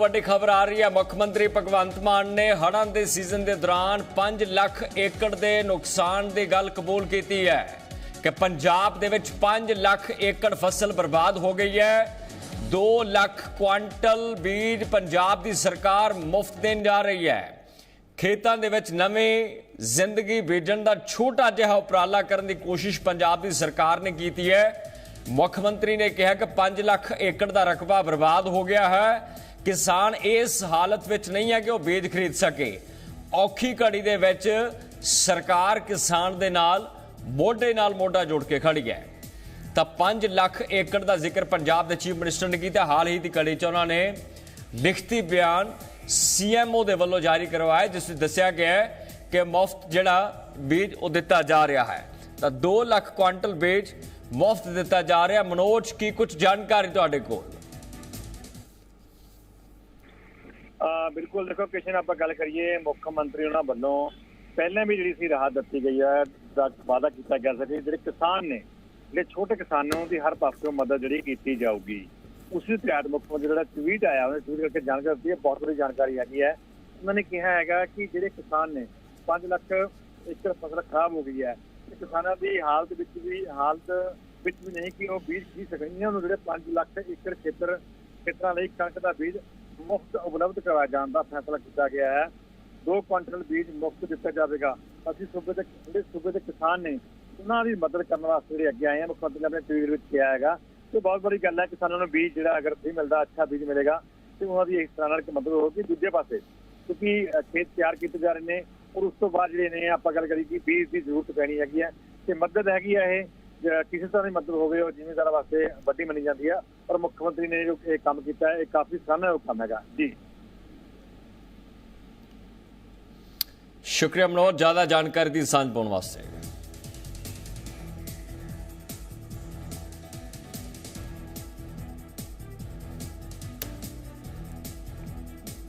ਵੱਡੀ ਖਬਰ ਆ ਰਹੀ ਹੈ। ਮੁੱਖ ਮੰਤਰੀ ਭਗਵੰਤ ਮਾਨ ਨੇ ਹੜ੍ਹਾਂ ਦੇ ਸੀਜ਼ਨ ਦੇ ਦੌਰਾਨ 5 ਲੱਖ ਏਕੜ ਦੇ ਨੁਕਸਾਨ ਦੀ ਗੱਲ ਕਬੂਲ ਕੀਤੀ ਹੈ ਕਿ ਪੰਜਾਬ ਦੇ ਵਿੱਚ 5 ਲੱਖ ਏਕੜ ਫਸਲ ਬਰਬਾਦ ਹੋ ਗਈ ਹੈ। 2 ਲੱਖ ਕੁਆਂਟਲ ਬੀਜ ਪੰਜਾਬ ਦੀ ਸਰਕਾਰ ਮੁਫਤ ਦੇਣ ਜਾ ਰਹੀ ਹੈ। ਖੇਤਾਂ ਦੇ ਵਿੱਚ ਨਵੀਂ ਜ਼ਿੰਦਗੀ ਬੀਜਣ ਦਾ ਛੋਟਾ ਜਿਹਾ ਉਪਰਾਲਾ ਕਰਨ ਦੀ ਕੋਸ਼ਿਸ਼ ਪੰਜਾਬ ਦੀ ਸਰਕਾਰ ਨੇ ਕੀਤੀ ਹੈ। ਮੁੱਖ ਮੰਤਰੀ ਨੇ ਕਿਹਾ ਕਿ 5 ਲੱਖ ਏਕੜ ਦਾ ਰਕਬਾ ਬਰਬਾਦ ਹੋ ਗਿਆ ਹੈ। ਕਿਸਾਨ ਇਸ ਹਾਲਤ ਵਿੱਚ ਨਹੀਂ ਹੈ ਕਿ ਉਹ ਬੀਜ ਖਰੀਦ ਸਕੇ। ਔਖੀ ਘੜੀ ਦੇ ਵਿੱਚ ਸਰਕਾਰ ਕਿਸਾਨ ਦੇ ਨਾਲ, ਮੋਢੇ ਨਾਲ ਮੋਢਾ ਜੋੜ ਕੇ ਖੜੀ ਹੈ। ਤਾਂ 5 ਲੱਖ ਏਕੜ ਦਾ ਜ਼ਿਕਰ ਪੰਜਾਬ ਦੇ ਚੀਫ ਮਿਨਿਸਟਰ ਨੇ ਕੀਤਾ। ਹਾਲ ਹੀ ਦੀ ਕੜੀ ਚ ਉਹਨਾਂ ਨੇ ਲਿਖਤੀ ਬਿਆਨ ਸੀਐਮਓ ਦੇ ਵੱਲੋਂ ਜਾਰੀ ਕਰਵਾਇਆ, ਜਿਸ ਵਿੱਚ ਦੱਸਿਆ ਗਿਆ ਕਿ ਮੁਫਤ ਜਿਹੜਾ ਬੀਜ ਉਹ ਦਿੱਤਾ ਜਾ ਰਿਹਾ ਹੈ। ਤਾਂ 2 ਲੱਖ ਕੁਆਂਟਲ ਬੀਜ ਮੁਫਤ ਦਿੱਤਾ ਜਾ ਰਿਹਾ। ਮਨੋਜ, ਕੀ ਕੁਝ ਜਾਣਕਾਰੀ ਤੁਹਾਡੇ ਕੋਲ? ਆ ਬਿਲਕੁਲ ਦੇਖੋ ਕਿਸੇ ਆਪਾਂ ਗੱਲ ਕਰੀਏ ਮੁੱਖ ਮੰਤਰੀ ਉਹਨਾਂ ਵੱਲੋਂ। ਪਹਿਲਾਂ ਵੀ ਜਿਹੜੀ ਸੀ ਰਾਹਤ ਦਿੱਤੀ ਗਈ ਹੈ, ਦਾ ਵਾਅਦਾ ਕੀਤਾ ਗਿਆ ਸੀ ਜਿਹੜੇ ਕਿਸਾਨ ਨੇ, ਜਿਹੜੇ ਛੋਟੇ ਕਿਸਾਨਾਂ ਦੀ ਹਰ ਪਾਸਿਓਂ ਮਦਦ ਜਿਹੜੀ ਕੀਤੀ ਜਾਊਗੀ। ਉਸੇ ਤਹਿਤ ਮੁੱਖ ਮੰਤਰੀ ਜਿਹੜਾ ਟਵੀਟ ਆਇਆ, ਉਹਨੇ ਟਵੀਟ ਕਰਕੇ ਜਾਣਕਾਰੀ ਦਿੱਤੀ ਹੈ, ਬਹੁਤ ਬੜੀ ਜਾਣਕਾਰੀ ਹੈਗੀ ਹੈ। ਉਹਨਾਂ ਨੇ ਕਿਹਾ ਹੈਗਾ ਕਿ ਜਿਹੜੇ ਕਿਸਾਨ ਨੇ 5 ਲੱਖ ਏਕੜ ਫਸਲ ਖਰਾਬ ਹੋ ਗਈ ਹੈ ਕਿਸਾਨਾਂ ਦੀ ਹਾਲਤ ਵਿੱਚ ਵੀ, ਹਾਲਤ ਵਿੱਚ ਵੀ ਨਹੀਂ ਕਿ ਉਹ ਬੀਜ ਖਰੀਦ ਸਕਣਗੇ ਉਹਨੂੰ ਜਿਹੜੇ 5 ਲੱਖ ਏਕੜ ਖੇਤਰ, ਖੇਤਰਾਂ ਲਈ ਕਣਕ ਦਾ ਬੀਜ ਮੁਫਤ ਉਪਲਬਧ ਕਰਵਾਇਆ ਜਾਣ ਦਾ ਫੈਸਲਾ ਕੀਤਾ ਗਿਆ ਹੈ। 2 ਕੁਇੰਟਲ ਬੀਜ ਮੁਫਤ ਦਿੱਤਾ ਜਾਵੇਗਾ। ਅਸੀਂ ਸੂਬੇ ਦੇ ਜਿਹੜੇ ਸੂਬੇ ਦੇ ਕਿਸਾਨ ਨੇ ਉਹਨਾਂ ਦੀ ਮਦਦ ਕਰਨ ਵਾਸਤੇ ਜਿਹੜੇ ਅੱਗੇ ਆਏ ਆ, ਮੁੱਖ ਮੰਤਰੀ ਨੇ ਆਪਣੇ ਟਵੀਟ ਵਿੱਚ ਕਿਹਾ ਹੈਗਾ। ਤੇ ਬਹੁਤ ਬੜੀ ਗੱਲ ਹੈ, ਕਿਸਾਨਾਂ ਨੂੰ ਬੀਜ ਜਿਹੜਾ ਅਗਰ ਨਹੀਂ ਮਿਲਦਾ, ਅੱਛਾ ਬੀਜ ਮਿਲੇਗਾ, ਤੇ ਉਹਨਾਂ ਦੀ ਇਸ ਤਰ੍ਹਾਂ ਨਾਲ ਇੱਕ ਮਦਦ ਹੋਊਗੀ। ਦੂਜੇ ਪਾਸੇ, ਕਿਉਂਕਿ ਖੇਤ ਤਿਆਰ ਕੀਤੇ ਜਾ ਰਹੇ ਨੇ ਔਰ ਉਸ ਤੋਂ ਬਾਅਦ ਜਿਹੜੇ ਨੇ, ਆਪਾਂ ਗੱਲ ਕਰੀ ਕਿ ਬੀਜ ਦੀ ਜ਼ਰੂਰਤ ਪੈਣੀ ਹੈਗੀ ਹੈ ਤੇ ਮਦਦ ਹੈਗੀ ਹੈ ਇਹ ਕਿਸੇ ਤਰ੍ਹਾਂ ਦੀ ਮਦਦ ਹੋਵੇ ਉਹ ਜ਼ਿਮੀਂਦਾਰਾਂ ਵਾਸਤੇ ਵੱਡੀ ਮੰਨੀ ਜਾਂਦੀ ਹੈ ਪਰ ਮੁੱਖ ਮੰਤਰੀ ਨੇ ਜੋ ਇਹ ਕੰਮ ਕੀਤਾ ਹੈ, ਇਹ ਕਾਫੀ ਸਰਾਹਨਾ ਕੰਮ ਹੈਗਾ। ਜੀ। ਸ਼ੁਕਰੀਆ ਮਨੋਜ, ਜ਼ਿਆਦਾ ਜਾਣਕਾਰੀ ਦੀ ਸਾਂਝ ਪਾਉਣ ਵਾਸਤੇ।